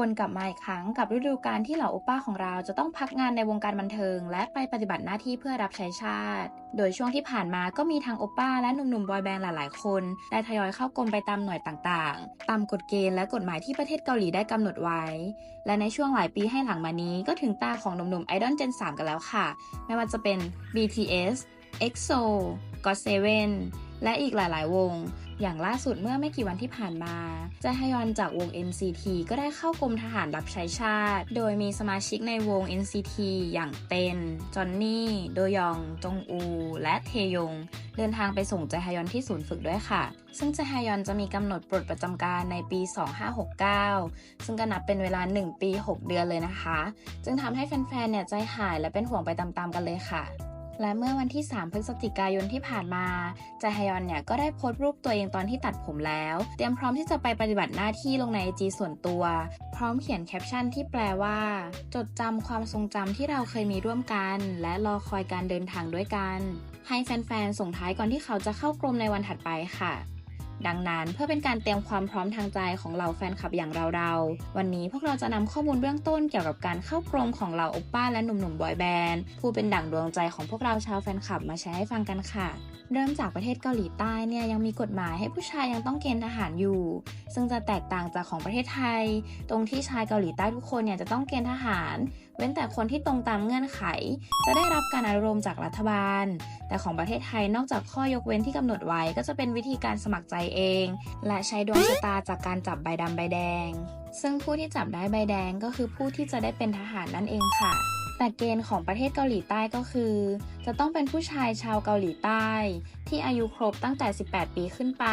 วนกลับมาอีกครั้งกับฤดูกาลที่เหล่าโอป้าของเราจะต้องพักงานในวงการบันเทิง และไปปฏิบัติหน้าที่เพื่อรับใช้ชาติ โดยช่วงที่ผ่านมาก็มีทางโอป้าและหนุ่มๆบอยแบนด์หลายๆคน ได้ทยอยเข้ากรมไปตามหน่วยต่างๆ ตามกฎเกณฑ์และกฎหมายที่ประเทศเกาหลีได้กำหนดไว้ และในช่วงหลายปีให้หลังมานี้ก็ถึงตาของหนุ่มๆไอดอลเจน 3 กันแล้วค่ะ ไม่ว่าจะเป็น BTS EXO GOT7 และอีกหลาย ๆ วง อย่างล่าสุดเมื่อไม่กี่วันที่ผ่านมาจฮยอนจากวง NCT ก็ได้เข้ากรมทหารรับใช้ชาติ โดยมีสมาชิกในวง NCT อย่างเต็น จอนนี่ โดยอง จงอู และเทยง เดินทางไปส่งจฮยอนที่ศูนย์ฝึกด้วยค่ะ ซึ่งจฮยอนจะมีกำหนดปลดประจำการในปี 2569 ซึ่งก็นับเป็นเวลา 1 ปี 6 เดือนเลยนะคะ จึงทำให้แฟน ๆ เนี่ยใจหายและเป็นห่วงไปตาม ๆ กันเลยค่ะ และเมื่อวันที่ 3 พฤศจิกายนที่ผ่านมาจฮยอนเนี่ยก็ได้โพสต์รูปตัวเองตอนที่ตัดผมแล้ว เตรียมพร้อมที่จะไปปฏิบัติหน้าที่ลงในไอจีส่วนตัว พร้อมเขียนแคปชั่นที่แปลว่า จดจำความทรงจำที่เราเคยมีร่วมกัน และรอคอยการเดินทางด้วยกัน ให้แฟนๆ ส่งท้ายก่อนที่เขาจะเข้ากรมในวันถัดไปค่ะ ดังนั้นเพื่อเป็นการเตรียมความพร้อมทางใจของเหล่าแฟนคลับอย่างเราๆ วันนี้พวกเราจะนำข้อมูลเบื้องต้นเกี่ยวกับการเข้ากรมของเหล่าโอป้าและหนุ่มๆบอยแบนด์ผู้เป็นดั่งดวงใจของพวกเราชาวแฟนคลับมาแชร์ให้ฟังกันค่ะ เริ่มจากประเทศเกาหลีใต้เนี่ยยังมีกฎหมายให้ผู้ชายยังต้องเกณฑ์ทหารอยู่ ซึ่งจะแตกต่างจากของประเทศไทย ตรงที่ชายเกาหลีใต้ทุกคนเนี่ยจะต้องเกณฑ์ทหาร เว้นแต่คนที่ตรงตามเงื่อนไข จะได้รับการอนุโลมจากรัฐบาล แต่ของประเทศไทยนอกจากข้อยกเว้นที่กำหนดไว้ก็จะเป็นวิธีการสมัครใจเอง และใช้ดวงชะตาจากการจับใบดำใบแดง ซึ่งผู้ที่จับได้ใบแดงก็คือผู้ที่จะได้เป็นทหารนั่นเองค่ะ แต่เกณฑ์ของประเทศเกาหลีใต้ก็คือ จะต้องเป็นผู้ชายชาวเกาหลีใต้ ที่อายุครบตั้งแต่ 18 ปีขึ้นไป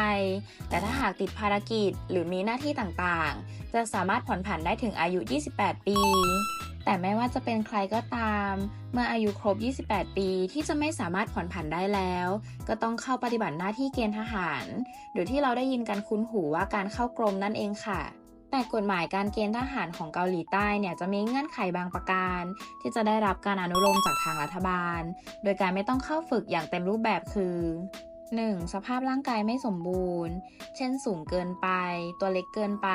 แต่ถ้าหากติดภารกิจหรือมีหน้าที่ต่างๆ จะสามารถผ่อนผันได้ถึงอายุ 28 ปี แต่ไม่ว่าจะเป็นใครก็ตาม เมื่ออายุครบ 28 ปีที่จะไม่สามารถผ่อนผันได้แล้ว ก็ต้องเข้าปฏิบัติหน้าที่เกณฑ์ทหาร หรือที่เราได้ยินกันคุ้นหูว่าการเข้ากรมนั่นเองค่ะ แต่กฎหมายการเกณฑ์ทหารของเกาหลีใต้เนี่ยจะมีเงื่อนไขบางประการ ที่จะได้รับการอนุโลมจากทางรัฐบาล โดยการไม่ต้องเข้าฝึกอย่างเต็มรูปแบบคือ 1. สภาพร่างกายไม่สมบูรณ์ เช่นสูงเกินไป ตัวเล็กเกินไป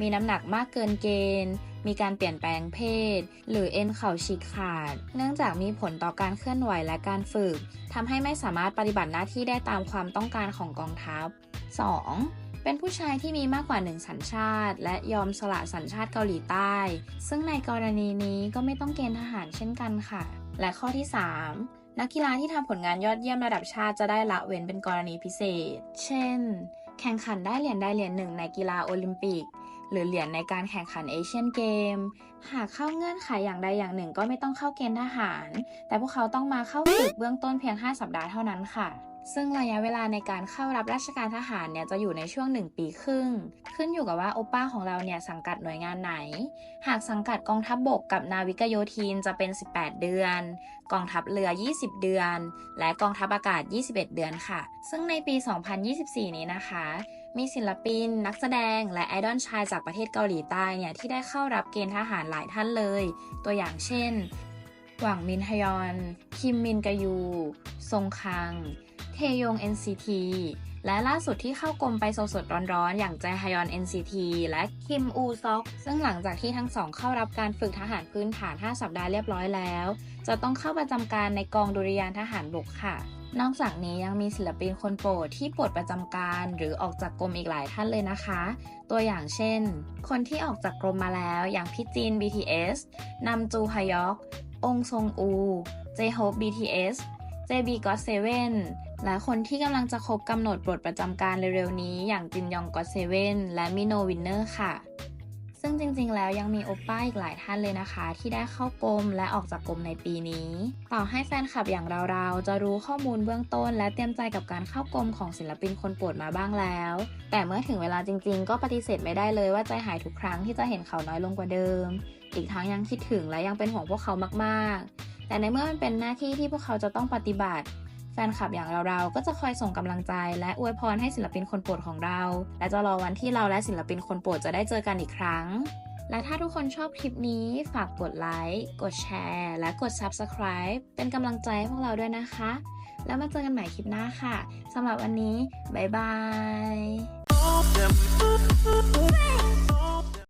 มีน้ำหนักมากเกินเกณฑ์มีการเปลี่ยนแปลงเพศ หรือเอ็นเข่าฉีกขาด เนื่องจากมีผลต่อการเคลื่อนไหวและการฝึกทำให้ไม่สามารถปฏิบัติหน้าที่ได้ตามความต้องการของกองทัพ 2. เป็นผู้ชายที่มีมากกว่าหนึ่งสัญชาติ และยอมสละสัญชาติเกาหลีใต้ ซึ่งในกรณีนี้ก็ไม่ต้องเกณฑ์ทหารเช่นกันค่ะ และข้อที่ 3 นักกีฬาที่ทำผลงานยอดเยี่ยมระดับชาติจะได้ละเว้นเป็นกรณีพิเศษ เช่น แข่งขันได้เหรียญใดเหรียญหนึ่งในกีฬาโอลิมปิก หรือเหรียญในการแข่งขันเอเชียนเกม หากเข้าเงื่อนไขอย่างใดอย่างหนึ่งก็ไม่ต้องเข้าเกณฑ์ทหาร แต่พวกเขาต้องมาเข้าฝึกเบื้องต้นเพียง 5 สัปดาห์เท่านั้นค่ะ ซึ่งระยะเวลาในการเข้ารับราชการทหารเนี่ยจะอยู่ในช่วง 1 ปีครึ่ง ขึ้นอยู่กับว่าโอป้าของเราเนี่ยสังกัดหน่วยงานไหน หากสังกัดกองทัพบบกกับนาวิกโยธินจะเป็น 18 เดือน กองทัพเรือ 20 เดือน และกองทัพอากาศ 21 เดือนค่ะ ซึ่งในปี 2024 นี้นะคะ มีศิลปิน นักแสดง และไอดอลชายจากประเทศเกาหลีใต้เนี่ยที่ได้เข้ารับเกณฑ์ทหารหลายท่านเลย ตัวอย่างเช่น หวังมินฮยอน คิมมินกยู ซงคัง เทยง NCT และล่าสุดที่เข้ากรมไปสดๆร้อนๆ อย่างแจฮยอน NCT และคิมอูซอก ซึ่งหลังจากที่ทั้งสองเข้ารับการฝึกทหารพื้นฐาน 5 สัปดาห์เรียบร้อยแล้ว จะต้องเข้าประจำการในกองดุริยางทหารบกค่ะ นอกจากนี้ยังมีศิลปินคนโปรดที่ปลดประจำการหรือออกจากกรมอีกหลายท่านเลยนะคะ ตัวอย่างเช่น คนที่ออกจากกรมมาแล้วอย่างพี่จีน BTS นำจูฮยอก องซงอู เจโฮป BTS JB God7 และคนที่กำลังจะครบกำหนดปลดประจำการเร็วๆนี้ อย่างจินยอง God7 และมิโนวินเนอร์ค่ะ ซึ่งจริงๆ แล้วยังมีโอป้าอีกหลายท่านเลยนะคะ ที่ได้เข้ากรมและออกจากกรมในปีนี้ ต่อให้แฟนคลับอย่างเราๆ จะรู้ข้อมูลเบื้องต้น และเตรียมใจกับการเข้ากรมของศิลปินคนโปรดมาบ้างแล้ว แต่เมื่อถึงเวลาจริงๆ ก็ปฏิเสธไม่ได้เลยว่าใจหายทุกครั้งที่จะเห็นเขาน้อยลงกว่าเดิม อีกทั้งยังคิดถึงและยังเป็นห่วงพวกเขามากๆ แต่ในเมื่อมันเป็นหน้าที่ที่พวกเขาจะต้องปฏิบัติ แฟนคลับอย่างเราๆก็จะคอยส่งกำลังใจ และอวยพรให้ศิลปินคนโปรดของเรา และจะรอวันที่เราและศิลปินคนโปรดจะได้เจอกันอีกครั้ง และถ้าทุกคนชอบคลิปนี้ ฝากกดไลค์กดแชร์ และกด Subscribe เป็นกำลังใจให้พวกเราด้วยนะคะ แล้วมาเจอกันใหม่คลิปหน้าค่ะสำหรับวันนี้ บ๊ายบาย